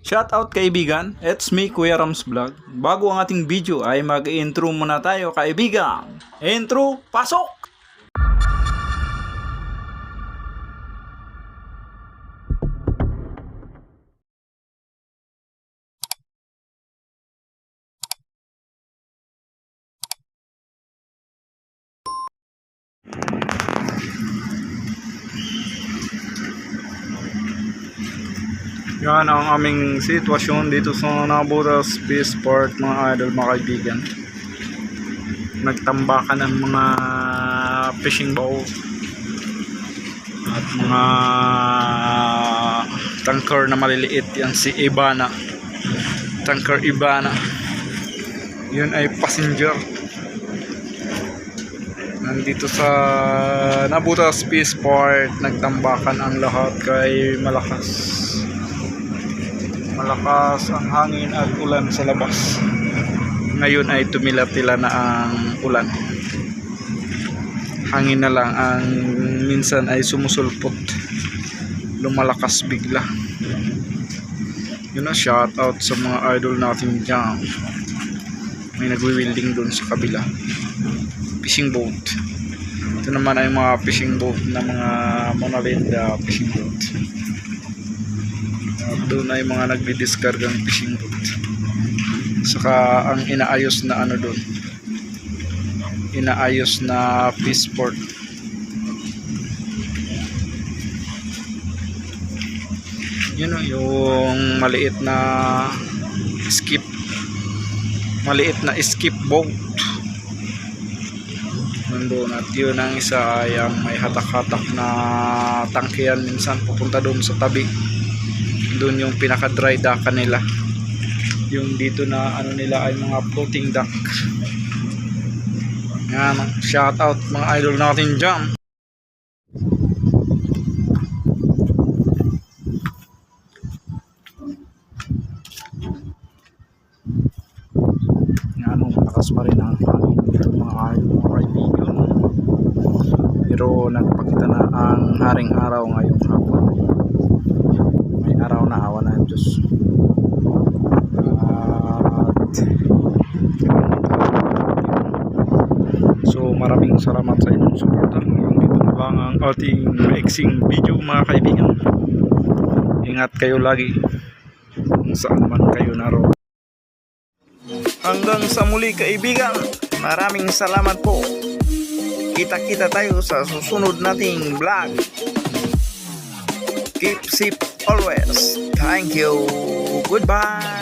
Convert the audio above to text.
Shoutout kaibigan, it's me Kuya Rams Vlog. Bago ang ating video ay mag-intro muna tayo kaibigan. Intro, pasok! Yan ang aming sitwasyon dito sa Nabuta Space Park mga idol mga kaibigan. Nagtambakan ang mga fishing boat at mga tanker na maliliit yan si Ibana. Tanker Ibana. Yun ay passenger. Nandito sa Nabuta Space Park nagtambakan ang lahat kay malakas malakas ang hangin at ulan sa labas. Ngayon ay tumila-tila na ang ulan. Hangin na lang ang minsan ay sumusulpot. Lumalakas bigla. Yun na shout out sa mga idol natin dyan. May nagwi-wielding doon sa kabila. Fishing boat. Ito naman ay mga fishing boat na mga monalinda fishing boat. at doon ay mga nagdi-discargang fishing boat saka ang inaayos na ano doon? Inaayos na fish port. Yun yung maliit na skip maliit na skip boat. Nandun at yun ang isa ay ang may hatak-hatak na tangkiyan minsan pupunta doon sa tabi doon yung pinaka dry dock nila yung dito na ano nila ay mga floating dock. Yan shout out mga idol natin dyan. Yan malakas pa rin ang hangin mga mga kaibigan. Pero nagpakita na ang haring araw ngayong hapon may araw na awa na ang Diyos. At so maraming salamat sa inyong suporta. Hanggang dito lang ang ating mixing video mga kaibigan. Ingat kayo lagi. Kung saan man kayo naroon hanggang sa muli kaibigan. Maraming salamat po. Kita-kita tayo sa susunod nating vlog. Keep safe always. Thank you. Goodbye.